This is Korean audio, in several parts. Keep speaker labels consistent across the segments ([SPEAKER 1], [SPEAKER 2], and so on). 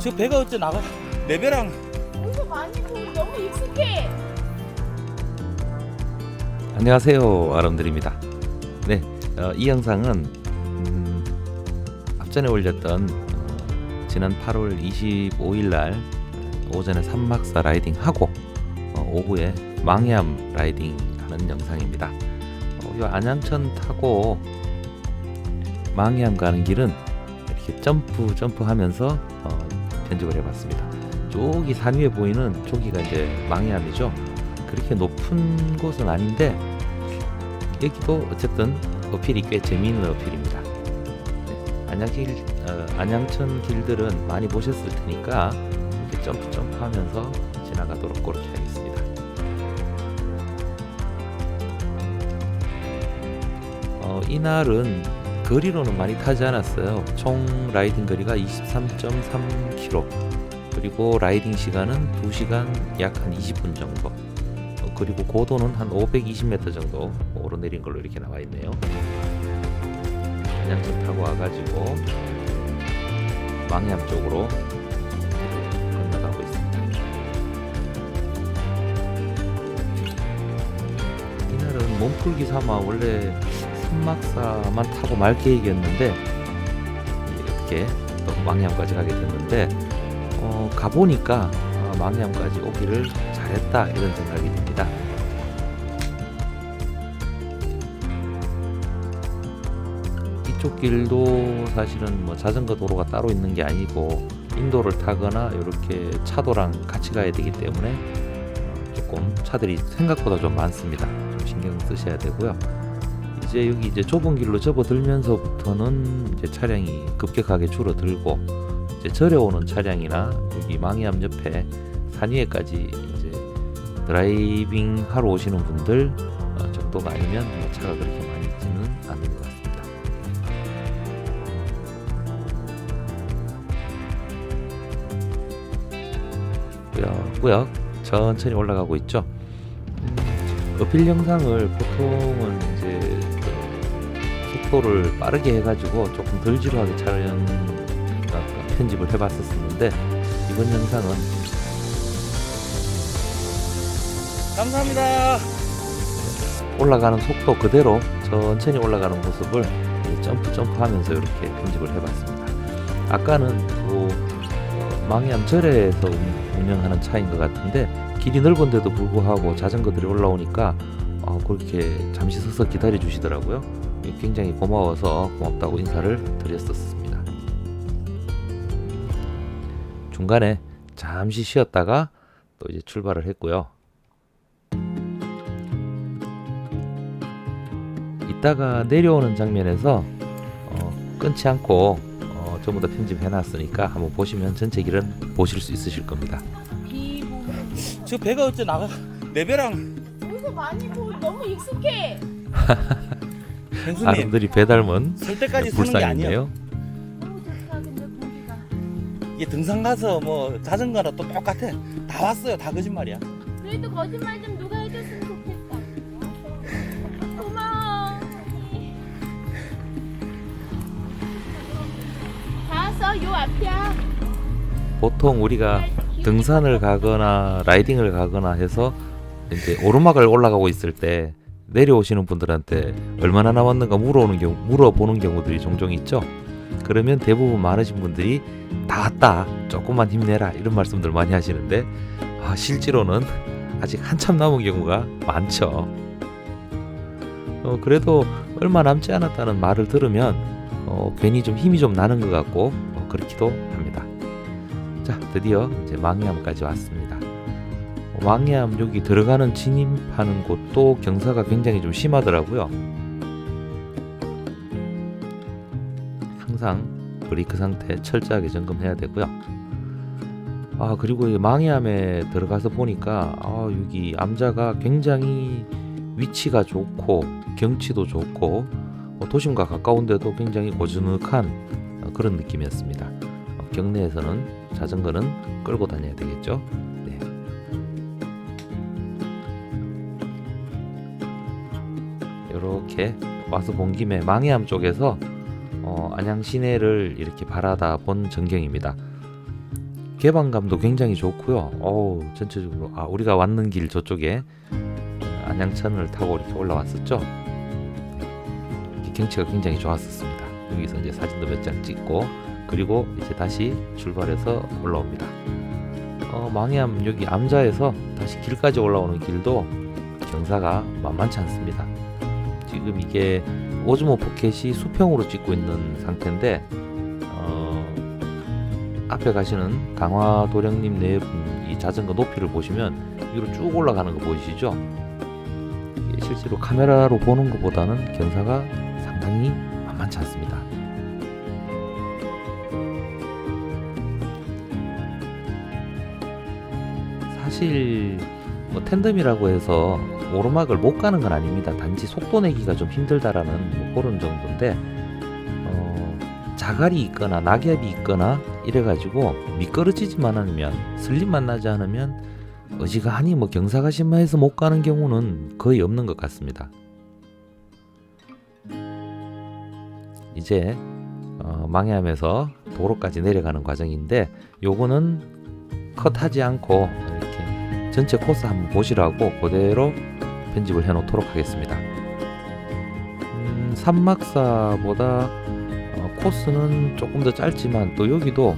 [SPEAKER 1] 저 배가 어째 나가? 내 배랑.
[SPEAKER 2] 어디서 많이 보 너무 익숙해.
[SPEAKER 3] 안녕하세요 아름들입니다. 네, 어, 이 영상은 음, 앞전에 올렸던 어, 지난 8월 25일 날 오전에 산막사 라이딩 하고 어, 오후에 망해암 라이딩 하는 영상입니다. 어, 이 안양천 타고 망해암 가는 길은 이렇게 점프 점프 하면서 어, 편집을 해봤습니다 저기 산 위에 보이는 저기가 이제 망해암이죠 그렇게 높은 곳은 아닌데 여기도 어쨌든 어필이 꽤 재미있는 어필입니다. 네, 안양길, 어, 안양천 길들은 많이 보셨을 테니까 이렇게 점프 점프하면서 지나가도록 그렇게 하겠습니다. 어, 이날은 거리로는 많이 타지 않았어요. 총 라이딩 거리가 23.3km 그리고 라이딩 시간은 2시간 약 한 20분 정도 어, 그리고 고도는 한 520m 정도 오르내린 걸로 이렇게 나와 있네요. 안양천 타고 와가지고 망해암 쪽으로 건너가고 있습니다. 이날은 몸풀기 삼아 원래 산막사만 타고 말 계획이었는데 이렇게 또 망해암까지 가게 됐는데 어, 가보니까 아, 망해암까지 오기를 잘했다 이런 생각이 듭니다. 이쪽 길도 사실은 뭐 자전거 도로가 따로 있는 게 아니고 인도를 타거나 이렇게 차도랑 같이 가야 되기 때문에 어, 조금 차들이 생각보다 좀 많습니다. 좀 신경 쓰셔야 되고요. 이제 여기 이제 좁은 길로 접어들면서부터는 이제 차량이 급격하게 줄어들고 이제 절여오는 차량이나 여기 망해암 옆에 산 위에까지 이제 드라이빙 하러 오시는 분들 어, 정도가 아니면 뭐 차가 그렇게 많이 있지는 않는 것 같습니다. 꾸역꾸역 천천히 올라가고 있죠. 음, 어필 영상을 보통은 속도를 빠르게 해가지고 조금 덜 지루하게 촬영 어, 편집을 해봤었는데 이번 영상은
[SPEAKER 1] 감사합니다.
[SPEAKER 3] 올라가는 속도 그대로 천천히 올라가는 모습을 이제 점프 점프 하면서 이렇게 편집을 해봤습니다. 아까는 그 어, 망해암 절에서 운- 운영하는 차인 것 같은데 길이 넓은데도 불구하고 자전거들이 올라오니까 어, 그렇게 잠시 서서 기다려 주시더라고요. 굉장히 고마워서 고맙다고 인사를 드렸었습니다. 중간에 잠시 쉬었다가 또 이제 출발을 했고요. 이따가 내려오는 장면에서 어, 끊지 않고 어, 전부 다 편집해 놨으니까 한번 보시면 전체 길은 보실 수 있으실 겁니다.
[SPEAKER 1] 저 배가 어째 나가 내 배랑
[SPEAKER 2] 어디서 많이 보 너무 익숙해.
[SPEAKER 1] hen수님
[SPEAKER 3] 아름들이 배닮은
[SPEAKER 1] 설 때까지 서는 게 아니에요.
[SPEAKER 3] 불상인데요.
[SPEAKER 2] 너무 좋다 근데 공기가.
[SPEAKER 1] 이게 등산 가서 뭐 자전거나 또 똑같아. 다 왔어요. 다 거짓말이야.
[SPEAKER 2] 그래도 거짓말 좀 누가 해줬으면 좋겠다. 고마워. 다 왔어 요 앞이야.
[SPEAKER 3] 보통 우리가 등산을 가거나 라이딩을 가거나 해서 이제 오르막을 올라가고 있을 때 내려오시는 분들한테 얼마나 남았는가 물어오는 경우 물어보는 경우들이 종종 있죠. 그러면 대부분 많으신 분들이 다 왔다 조금만 힘내라 이런 말씀들 많이 하시는데 아, 실제로는 아직 한참 남은 경우가 많죠. 어, 그래도 얼마 남지 않았다는 말을 들으면 어, 괜히 좀 힘이 좀 나는 것 같고 어, 그렇기도 합니다. 자, 드디어 이제 망해암까지 왔습니다. 어, 망해암 여기 들어가는 진입하는 곳도 경사가 굉장히 좀 심하더라고요. 항상 브레이크 상태 철저하게 점검해야 되고요. 아 그리고 이 망해암에 들어가서 보니까 아 여기 암자가 굉장히 위치가 좋고 경치도 좋고 어, 도심과 가까운데도 굉장히 고즈넉한 어, 그런 느낌이었습니다. 어, 경내에서는 자전거는 끌고 다녀야 되겠죠. 이렇게 와서 본 김에 망해암 쪽에서 어, 안양 시내를 이렇게 바라다 본 전경입니다. 개방감도 굉장히 좋고요. 어우 전체적으로 아 우리가 왔는 길 저쪽에 어, 안양천을 타고 이렇게 올라왔었죠. 이렇게 경치가 굉장히 좋았었습니다. 여기서 이제 사진도 몇 장 찍고 그리고 이제 다시 출발해서 올라옵니다. 어, 망해암 여기 암자에서 다시 길까지 올라오는 길도 경사가 만만치 않습니다. 지금 이게 오즈모 포켓이 수평으로 찍고 있는 상태인데 어, 앞에 가시는 강화도령님 네이 자전거 높이를 보시면 위로 쭉 올라가는 거 보이시죠? 실제로 카메라로 보는 것보다는 경사가 상당히 만만치 않습니다. 사실 뭐 텐덤이라고 해서 오르막을 못 가는 건 아닙니다. 단지 속도 내기가 좀 힘들다라는 뭐 그런 정도인데 어, 자갈이 있거나 낙엽이 있거나 이래가지고 미끄러지지만 않으면 슬림만 나지 않으면 어지간히 뭐 경사가 심해서 못 가는 경우는 거의 없는 것 같습니다. 이제 어, 망해하면서 도로까지 내려가는 과정인데 요거는 컷하지 않고 이렇게 전체 코스 한번 보시라고 그대로 편집을 해 놓도록 하겠습니다. 음, 산막사보다 어, 코스는 조금 더 짧지만 또 여기도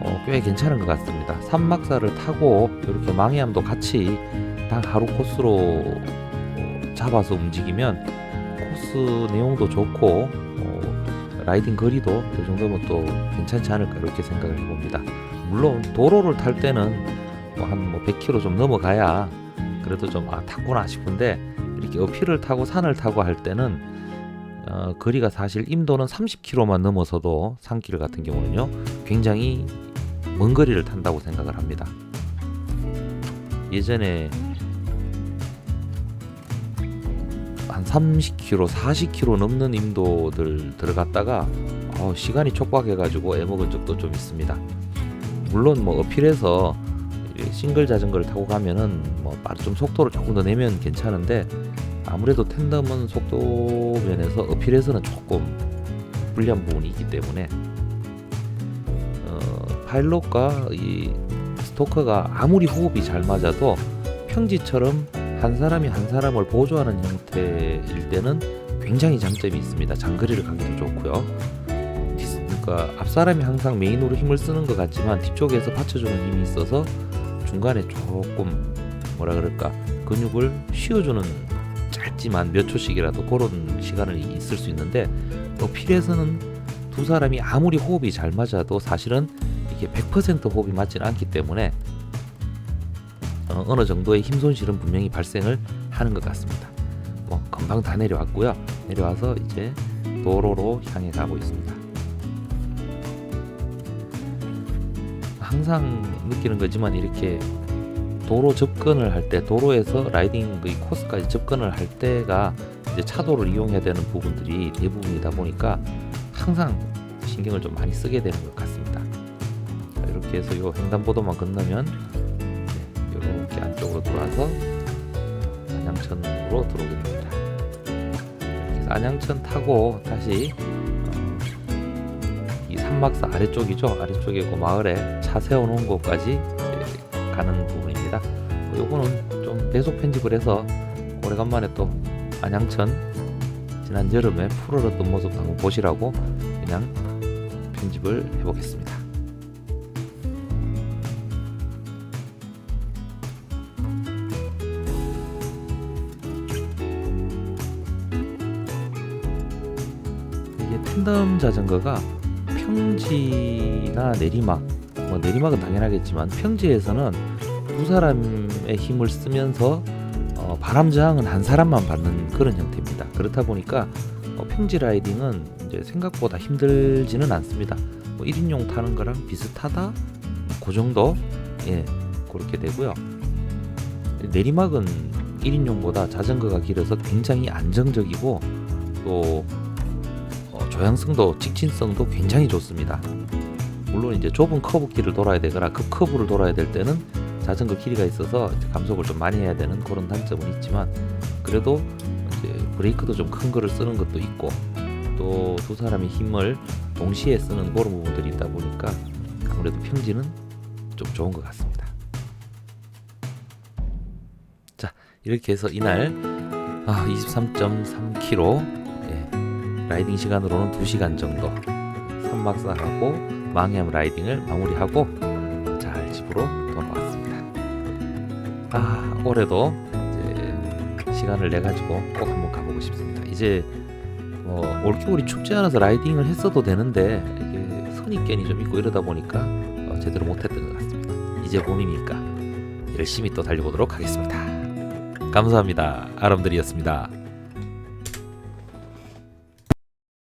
[SPEAKER 3] 어, 꽤 괜찮은 것 같습니다. 산막사를 타고 이렇게 망해암도 같이 다 하루 코스로 어, 잡아서 움직이면 코스 내용도 좋고 어, 라이딩 거리도 이 정도면 또 괜찮지 않을까 이렇게 생각을 해봅니다. 물론 도로를 탈 때는 뭐 한뭐 100km 좀 넘어가야 그래도 좀 아 탔구나 싶은데 이렇게 어필을 타고 산을 타고 할 때는 어, 거리가 사실 임도는 30km만 넘어서도 산길 같은 경우는요 굉장히 먼 거리를 탄다고 생각을 합니다. 예전에 한 30km, 40km 넘는 임도들 들어갔다가 어, 시간이 촉박해가지고 애먹은 적도 좀 있습니다. 물론 뭐 어필해서 이 싱글 자전거를 타고 가면은 뭐 좀 속도를 조금 더 내면 괜찮은데 아무래도 텐덤은 속도 면에서 어필에서는 조금 불리한 부분이 있기 때문에 어, 파일럿과 이 스토커가 아무리 호흡이 잘 맞아도 평지처럼 한 사람이 한 사람을 보조하는 형태일 때는 굉장히 장점이 있습니다. 장거리를 가기도 좋고요. 그러니까 앞 사람이 항상 메인으로 힘을 쓰는 것 같지만 뒤쪽에서 받쳐주는 힘이 있어서 중간에 조금 뭐라 그럴까 근육을 쉬어주는 짧지만 몇 초씩이라도 그런 시간을 있을 수 있는데 또 필에서는 두 사람이 아무리 호흡이 잘 맞아도 사실은 이게 100% 호흡이 맞지는 않기 때문에 어, 어느 정도의 힘 손실은 분명히 발생을 하는 것 같습니다. 뭐 금방 다 내려왔고요. 내려와서 이제 도로로 향해 가고 있습니다. 항상 느끼는 거지만 이렇게 도로 접근을 할 때 도로에서 라이딩 그 코스까지 접근을 할 때가 이제 차도를 이용해야 되는 부분들이 대부분이다 보니까 항상 신경을 좀 많이 쓰게 되는 것 같습니다. 자, 이렇게 해서 이 횡단보도만 건너면 이렇게 안쪽으로 들어와서 안양천으로 들어오게 됩니다. 안양천 타고 다시 어, 이 산막사 아래쪽이죠. 아래쪽에 그 마을에 차 세워놓은 곳까지 가는 부분입니다. 요거는 좀 배속 편집을 해서 오래간만에 또 안양천 지난 여름에 풀어졌던 모습 한번 보시라고 그냥 편집을 해보겠습니다. 텐덤 자전거가 평지나 내리막, 뭐 내리막은 당연하겠지만 평지에서는 두 사람의 힘을 쓰면서 어, 바람 저항은 한 사람만 받는 그런 형태입니다. 그렇다 보니까 어, 평지 라이딩은 이제 생각보다 힘들지는 않습니다. 뭐 1인용 타는 거랑 비슷하다, 그 정도, 예, 그렇게 되고요. 내리막은 1인용보다 자전거가 길어서 굉장히 안정적이고 또 어, 조향성도 직진성도 굉장히 좋습니다. 물론 이제 좁은 커브 길을 돌아야 되거나 그 커브를 돌아야 될 때는 자전거 길이가 있어서 감속을 좀 많이 해야 되는 그런 단점은 있지만 그래도 이제 브레이크도 좀 큰 거를 쓰는 것도 있고 또 두 사람의 힘을 동시에 쓰는 그런 부분들이 있다 보니까 아무래도 평지는 좀 좋은 것 같습니다. 자 이렇게 해서 이날 아, 23.3km 예, 라이딩 시간으로는 2시간 정도 산막사하고 망해암 라이딩을 마무리하고 잘 집으로 돌아왔습니다. 아 올해도 이제 시간을 내 가지고 꼭 한번 가보고 싶습니다. 이제 뭐 올겨울이 춥지 않아서 라이딩을 했어도 되는데 이게 선입견이 좀 있고 이러다 보니까 어, 제대로 못했던 것 같습니다. 이제 봄이니까 열심히 또 달려보도록 하겠습니다. 감사합니다. 아람들이었습니다.